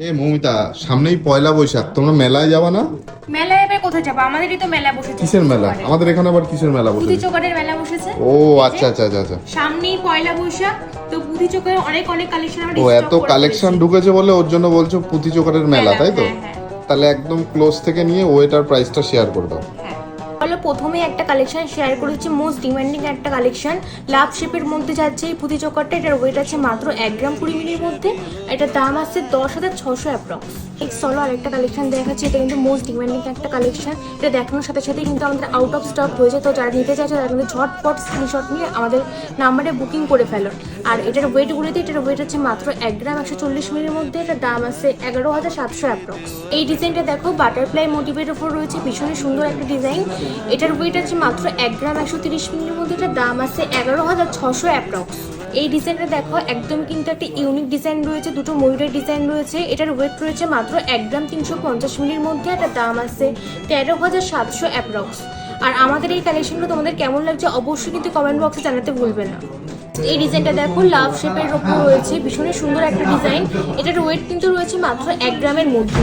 এ মৌমিতা সামনেই পয়লা বৈশাখ তোমরা মেলায় যাবা না? মেলায় এবার কোথায় যাব? আমাদেরই তো মেলা বসেছে। কিসের মেলা? আমাদের এখানে আবার কিসের মেলা বসেছে? চোকাটের মেলা বসেছে। ও আচ্ছা আচ্ছা আচ্ছা আচ্ছা। সামনেই পয়লা বৈশাখ তো পুঁথি অনেক অনেক কালেকশন আমরা ও এত কালেকশন ঢুকেছে বলে ওর জন্য বলছো পুঁথি চোকারের মেলা মেলা, তাই তো? হ্যাঁ, হ্যাঁ। তাহলে একদম ক্লোজ থেকে নিয়ে ওয়েটার প্রাইসটা শেয়ার করে দাও। তাহলে প্রথমে একটা কালেকশন শেয়ার করেছি মোস্ট ডিমান্ডিং একটা কালেকশন লাভ শেপের মধ্যে যাচ্ছে এই পুঁতি চোকারটা, এটার ওয়েট আছে মাত্র এক গ্রাম কুড়ি মিনিটের মধ্যে। এটার দাম আসছে দশ হাজার ছশো অ্যাপ্রক্স এক চলো আরেকটা কালেকশন দেখাচ্ছি, এটা কিন্তু মোস্ট ডিমান্ডিং একটা কালেকশন এটা দেখানোর সাথে সাথে কিন্তু আমাদের আউট অফ স্টক হয়েছে তো যারা নিতে চাইছে, তারা কিন্তু ঝটপট স্ক্রিনশট নিয়ে আমাদের নাম্বারে বুকিং করে ফেলো। আর এটার ওয়েটগুলিতে এটার ওয়েট হচ্ছে মাত্র এক গ্রাম একশো চল্লিশ মিনির মধ্যে। এটার দাম আছে এগারো হাজার সাতশো অ্যাপ্রক্স এই ডিজাইনটা দেখো বাটারফ্লাই মোটিভের উপর রয়েছে। ভীষণই সুন্দর একটা ডিজাইন এটার ওয়েট আছে মাত্র এক গ্রাম একশো তিরিশ মিনির মধ্যে। এটার দাম আছে এগারো হাজার ছশো অ্যাপ্রক্স এই ডিজাইনটা দেখো, একদম কিন্তু একটা ইউনিক ডিজাইন রয়েছে, দুটো ময়ূরের ডিজাইন রয়েছে। এটার ওয়েট রয়েছে মাত্র এক গ্রাম তিনশো পঞ্চাশ মিলির মধ্যে একটা দাম আছে তেরো হাজার সাতশো অ্যাপ্রক্স আর আমাদের এই কালেকশনগুলো তোমাদের কেমন লাগছে অবশ্যই কিন্তু কমেন্ট বক্সে জানাতে ভুলবে না। এই ডিজাইনটা দেখো লাভ শেপের ওপর রয়েছে, ভীষণই সুন্দর একটা ডিজাইন এটার ওয়েট কিন্তু রয়েছে মাত্র এক গ্রামের মধ্যে।